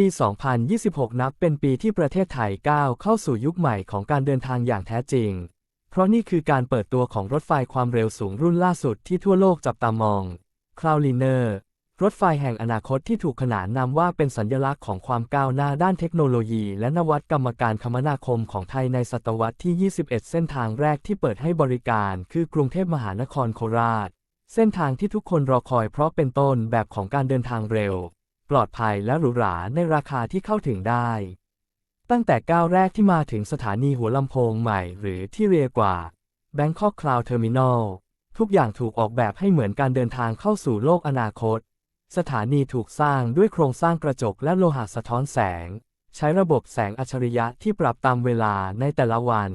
ปี 2026 นับเป็นปีที่ประเทศไทยก้าวเข้าสู่ยุคใหม่ของการเดินทางอย่างแท้จริง เพราะนี่คือการเปิดตัวของรถไฟความเร็วสูงรุ่นล่าสุดที่ทั่วโลกจับตามอง Cloudliner รถไฟแห่งอนาคตที่ถูกขนานนามว่าเป็นสัญลักษณ์ของความก้าวหน้าด้านเทคโนโลยี และนวัตกรรมการคมนาคมของไทยในศตวรรษที่ 21 เส้นทางแรกที่เปิดให้บริการ คือกรุงเทพมหานครโคราช เส้นทางที่ทุกคนรอคอยเพราะเป็นต้นแบบของการเดินทางเร็ว ปลอดภัยและหรูหราในราคาที่เข้าถึงได้ ตั้งแต่ก้าวแรกที่มาถึงสถานีหัวลำโพงใหม่หรือที่เรียกว่า Bangkok Cloud Terminal ทุกอย่างถูกออกแบบให้เหมือนการเดินทางเข้าสู่โลกอนาคต สถานีถูกสร้างด้วยโครงสร้างกระจกและโลหะสะท้อนแสง ใช้ระบบแสงอัจฉริยะที่ปรับตามเวลาในแต่ละวัน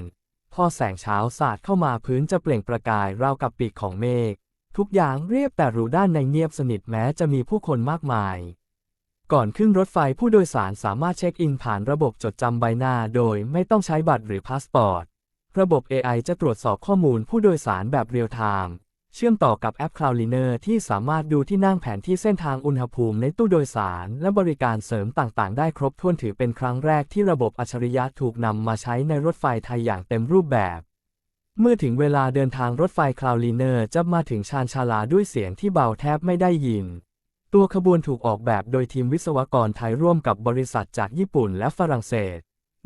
พอแสงเช้าสาดเข้ามาพื้นจะเปล่งประกายราวกับปีกของเมฆ ทุกอย่างเรียบแต่หรูด้านในเงียบสนิทแม้จะมีผู้คนมากมาย ก่อนขึ้นรถไฟผู้โดยสารสามารถเช็คอินผ่านระบบจดจำใบหน้าโดยไม่ต้องใช้บัตรหรือพาสปอร์ต ระบบ AI จะตรวจสอบข้อมูลผู้โดยสารแบบเรียลไทม์ เชื่อมต่อกับแอป Cloudliner ที่สามารถดูที่นั่งแผนที่เส้นทางอุณหภูมิในตู้โดยสาร และบริการเสริมต่างๆ ได้ครบถ้วนถือเป็นครั้งแรกที่ระบบอัจฉริยะถูกนำมาใช้ในรถไฟไทยอย่างเต็มรูปแบบ เมื่อถึงเวลาเดินทางรถไฟ Cloudliner จะมาถึงชานชาลาด้วยเสียงที่เบาแทบไม่ได้ยิน ตัวขบวนถูกออกแบบโดยทีมวิศวกรไทยร่วมกับบริษัทจากญี่ปุ่นและฝรั่งเศส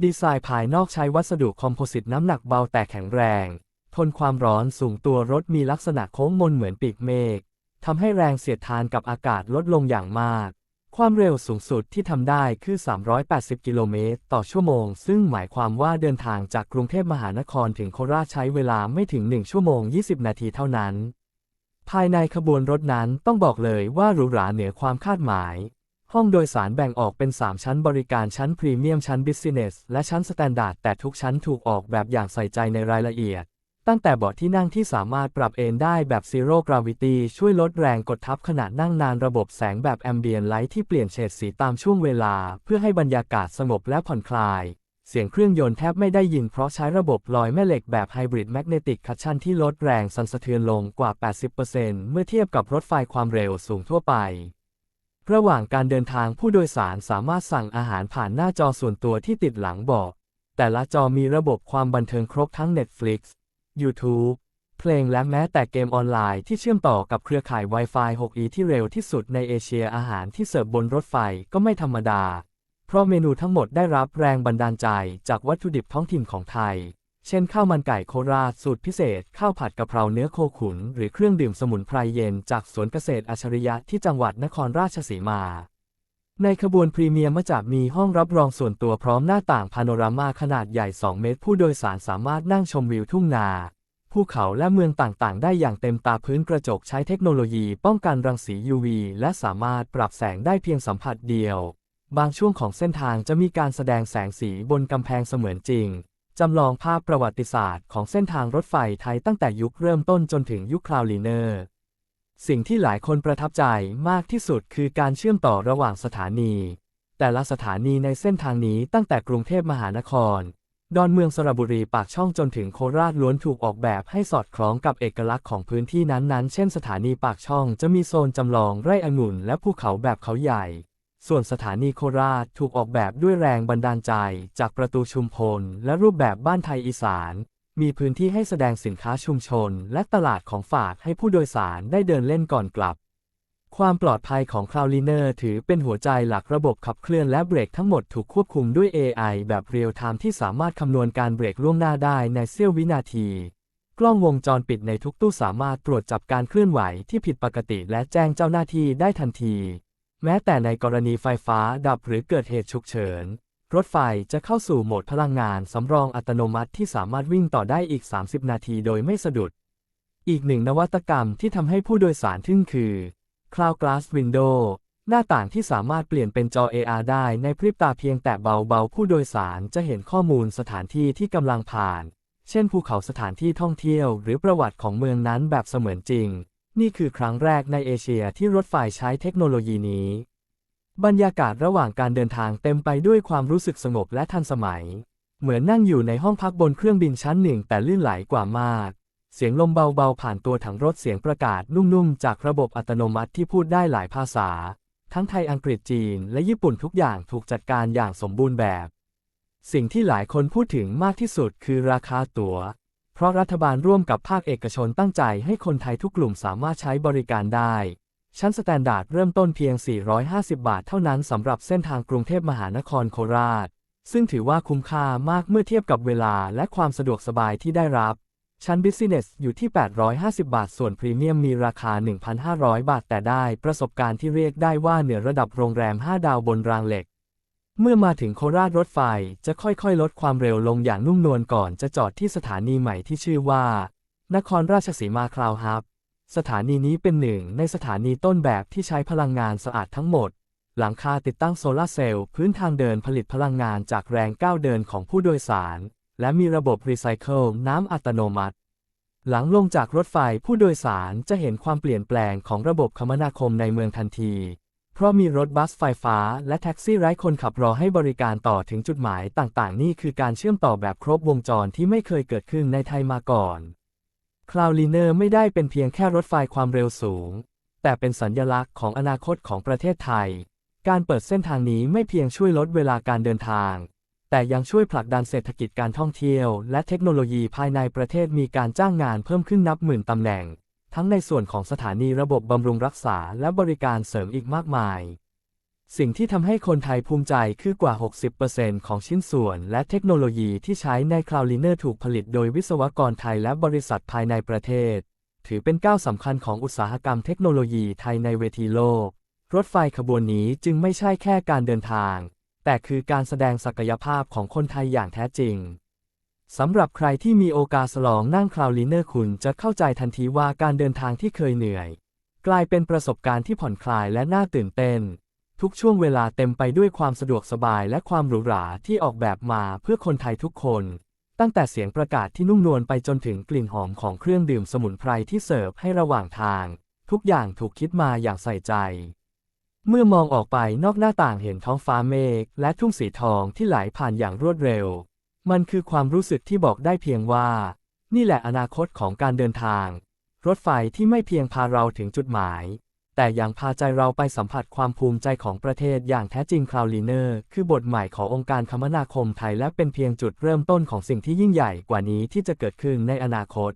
ดีไซน์ภายนอกใช้วัสดุคอมโพสิตน้ำหนักเบาแต่แข็งแรง ทนความร้อนสูงตัวรถมีลักษณะโค้งมนเหมือนปีกเมฆทำให้แรงเสียดทานกับอากาศลดลงอย่างมาก ความเร็วสูงสุดที่ทำได้คือ 380 กิโลเมตรต่อชั่วโมง ซึ่งหมายความว่าเดินทางจากกรุงเทพมหานครถึงโคราชใช้เวลาไม่ถึง 1 ชั่วโมง 20 นาทีเท่านั้น ภายในขบวนรถนั้นต้องบอกเลยว่าหรูหราเหนือความคาดหมาย ห้องโดยสารแบ่งออกเป็น 3 ชั้นบริการชั้นพรีเมียมชั้นบิสเนสและชั้นสแตนดาร์ดแต่ทุกชั้นถูกออกแบบอย่างใส่ใจในรายละเอียด ตั้งแต่เบาะที่นั่งที่สามารถปรับเอนได้แบบ Zero Gravity ช่วยลดแรงกดทับขณะนั่งนานระบบแสงแบบ Ambient Light ที่เปลี่ยนเฉดสีตามช่วงเวลา เพื่อให้บรรยากาศสงบและผ่อนคลาย เสียงเครื่องยนต์แทบไม่ได้ยินเพราะใช้ระบบลอยแม่เหล็กแบบ Hybrid Magnetic Traction ที่ลดแรงสั่นสะเทือนลงกว่า 80%เมื่อเทียบกับรถไฟความเร็วสูงทั่วไป ระหว่างการเดินทางผู้โดยสารสามารถสั่งอาหารผ่านหน้าจอส่วนตัวที่ติดหลังเบาะแต่ละจอมีระบบความบันเทิงครบทั้ง Netflix YouTube เพลงและแม้แต่เกมออนไลน์ที่เชื่อมต่อกับเครือข่าย Wi-Fi 6E ที่เร็วที่สุดในเอเชียอาหารที่เสิร์ฟบนรถไฟก็ไม่ธรรมดา ราะเมนูทั้งหมดได้รับแรงบันดาลใจจากวัตถุดิบท้องถิ่นของไทย เช่นข้าวมันไก่โคราชสูตรพิเศษ ข้าวผัดกะเพราเนื้อโคขุน หรือเครื่องดื่มสมุนไพรเย็นจากสวนเกษตรอัจฉริยะที่จังหวัดนครราชสีมา ในขบวนพรีเมียมจะมีห้องรับรองส่วนตัวพร้อมหน้าต่างพาโนรามาขนาดใหญ่ 2 เมตร ผู้โดยสารสามารถนั่งชมวิวทุ่งนาภูเขาและเมืองต่างๆ ได้อย่างเต็มตาพื้นกระจกใช้เทคโนโลยีป้องกันรังสี UV และสามารถปรับแสงได้เพียงสัมผัสเดียว บางช่วงของเส้นทางจะมีการแสดงแสงสีบนกำแพงเสมือนจริง จำลองภาพประวัติศาสตร์ของเส้นทางรถไฟไทยตั้งแต่ยุคเริ่มต้นจนถึงยุคคลาวลีเนอร์ สิ่งที่หลายคนประทับใจมากที่สุดคือการเชื่อมต่อระหว่างสถานี แต่ละสถานีในเส้นทางนี้ตั้งแต่กรุงเทพมหานคร ดอนเมืองสระบุรีปากช่องจนถึงโคราชล้วนถูกออกแบบให้สอดคล้องกับเอกลักษณ์ของพื้นที่นั้นๆ เช่น สถานีปากช่องจะมีโซนจำลองไร่องุ่นและภูเขาแบบเขาใหญ่ ส่วนสถานีโคราชถูกออกแบบด้วยแรงบันดาลใจจากประตูชุมพลและรูปแบบบ้านไทยอีสาน มีพื้นที่ให้แสดงสินค้าชุมชน และตลาดของฝากให้ผู้โดยสารได้เดินเล่นก่อนกลับ ความปลอดภัยของ Cloudliner ถือเป็นหัวใจหลักระบบขับเคลื่อนและเบรกทั้งหมดถูกควบคุมด้วย AI แบบเรียลไทม์ที่สามารถคำนวณการเบรกล่วงหน้าได้ในเสี้ยววินาที กล้องวงจรปิดในทุกตู้สามารถตรวจจับการเคลื่อนไหวที่ผิดปกติและแจ้งเจ้าหน้าที่ได้ทันที แม้แต่ในกรณีไฟฟ้าดับหรือเกิดเหตุฉุกเฉิน รถไฟจะเข้าสู่โหมดพลังงานสำรองอัตโนมัติที่สามารถวิ่งต่อได้อีก 30 นาทีโดยไม่สะดุด อีกหนึ่งนวัตกรรมที่ทำให้ผู้โดยสารทึ่งคือ Cloud Glass Window หน้าต่างที่สามารถเปลี่ยนเป็นจอ AR ได้ในพริบตาเพียงแต่เบาๆ ผู้โดยสารจะเห็นข้อมูลสถานที่ที่กำลังผ่าน เช่นภูเขาสถานที่ท่องเที่ยว หรือประวัติของเมืองนั้นแบบเสมือนจริง นี่คือครั้งแรกในเอเชียที่รถไฟใช้เทคโนโลยีนี้ บรรยากาศระหว่างการเดินทางเต็มไปด้วยความรู้สึกสงบและทันสมัย เหมือนนั่งอยู่ในห้องพักบนเครื่องบินชั้นหนึ่งแต่ลื่นไหลกว่ามาก เสียงลมเบาๆผ่านตัวถังรถเสียงประกาศนุ่มๆจากระบบอัตโนมัติที่พูดได้หลายภาษา ทั้งไทยอังกฤษจีน และญี่ปุ่นทุกอย่างถูกจัดการอย่างสมบูรณ์แบบ สิ่งที่หลายคนพูดถึงมากที่สุดคือราคาตั๋ว เพราะรัฐบาลร่วมกับภาคเอกชนตั้งใจให้คนไทยทุกกลุ่มสามารถใช้บริการได้ ชั้นสแตนดาร์ดเริ่มต้นเพียง 450 บาทเท่านั้นสำหรับเส้นทางกรุงเทพมหานครโคราช ซึ่งถือว่าคุ้มค่ามากเมื่อเทียบกับเวลาและความสะดวกสบายที่ได้รับ ชั้น Business อยู่ที่ 850 บาท ส่วนพรีเมียมมีราคา 1,500 บาท แต่ได้ประสบการณ์ที่เรียกได้ว่าเหนือระดับโรงแรม 5 ดาวบนรางเหล็ก เมื่อมาถึงโคราชรถไฟจะค่อยๆ ลดความเร็วลงอย่างนุ่มนวลก่อนจะจอดที่สถานีใหม่ที่ชื่อว่า นครราชสีมาคลาวฮับ สถานีนี้เป็นหนึ่งในสถานีต้นแบบที่ใช้พลังงานสะอาดทั้งหมด หลังคาติดตั้งโซลาร์เซลล์พื้นทางเดินผลิตพลังงานจากแรงก้าวเดินของผู้โดยสาร และมีระบบรีไซเคิลน้ำอัตโนมัติ หลังลงจากรถไฟผู้โดยสารจะเห็นความเปลี่ยนแปลงของระบบคมนาคมในเมืองทันที เพราะมีรถบัสไฟฟ้าและแท็กซี่ไร้คนขับรอให้บริการต่อถึงจุดหมายต่างๆ นี่คือการเชื่อมต่อแบบครบวงจรที่ไม่เคยเกิดขึ้นในไทยมาก่อน คลาวลีเนอร์ไม่ได้เป็นเพียงแค่รถไฟความเร็วสูง แต่เป็นสัญญลักษณ์ของอนาคตของประเทศไทย การเปิดเส้นทางนี้ไม่เพียงช่วยลดเวลาการเดินทาง แต่ยังช่วยผลักดันเศรษฐกิจการท่องเที่ยว และเทคโนโลยีภายในประเทศมีการจ้างงานเพิ่มขึ้นนับหมื่นตำแหน่ง ทั้งในส่วนของสถานีระบบบำรุงรักษาและบริการเสริมอีกมากมาย สิ่งที่ทำให้คนไทยภูมิใจคือกว่า 60%ของชิ้นส่วน และเทคโนโลยีที่ใช้ในคลาวลีเนอร์ถูกผลิตโดยวิศวกรไทยและบริษัทภายในประเทศ ถือเป็นก้าวสำคัญของอุตสาหกรรมเทคโนโลยีไทยในเวทีโลก รถไฟขบวนนี้จึงไม่ใช่แค่การเดินทาง แต่คือการแสดงศักยภาพของคนไทยอย่างแท้จริง สำหรับใครที่มีโอกาสลองนั่งคลาวลีเนอร์คุณจะเข้าใจทันทีว่าการเดินทางที่เคยเหนื่อย กลายเป็นประสบการณ์ที่ผ่อนคลายและน่าตื่นเต้น ทุกช่วงเวลาเต็มไปด้วยความสะดวกสบายและความหรูหราที่ออกแบบมาเพื่อคนไทยทุกคน ตั้งแต่เสียงประกาศที่นุ่มนวลไปจนถึงกลิ่นหอมของเครื่องดื่มสมุนไพรที่เสิร์ฟให้ระหว่างทาง ทุกอย่างถูกคิดมาอย่างใส่ใจ เมื่อมองออกไปนอกหน้าต่างเห็นท้องฟ้าเมฆและทุ่งสีทองที่ไหลผ่านอย่างรวดเร็ว มันคือความรู้สึกที่บอกได้เพียงว่า นี่แหละอนาคตของการเดินทาง รถไฟที่ไม่เพียงพาเราถึงจุดหมาย แต่ยังพาใจเราไปสัมผัสความภูมิใจของประเทศอย่างแท้จริงคลาวลีเนอร์คือบทใหม่ขององค์การคมนาคมไทยและเป็นเพียงจุดเริ่มต้นของสิ่งที่ยิ่งใหญ่กว่านี้ที่จะเกิดขึ้นในอนาคต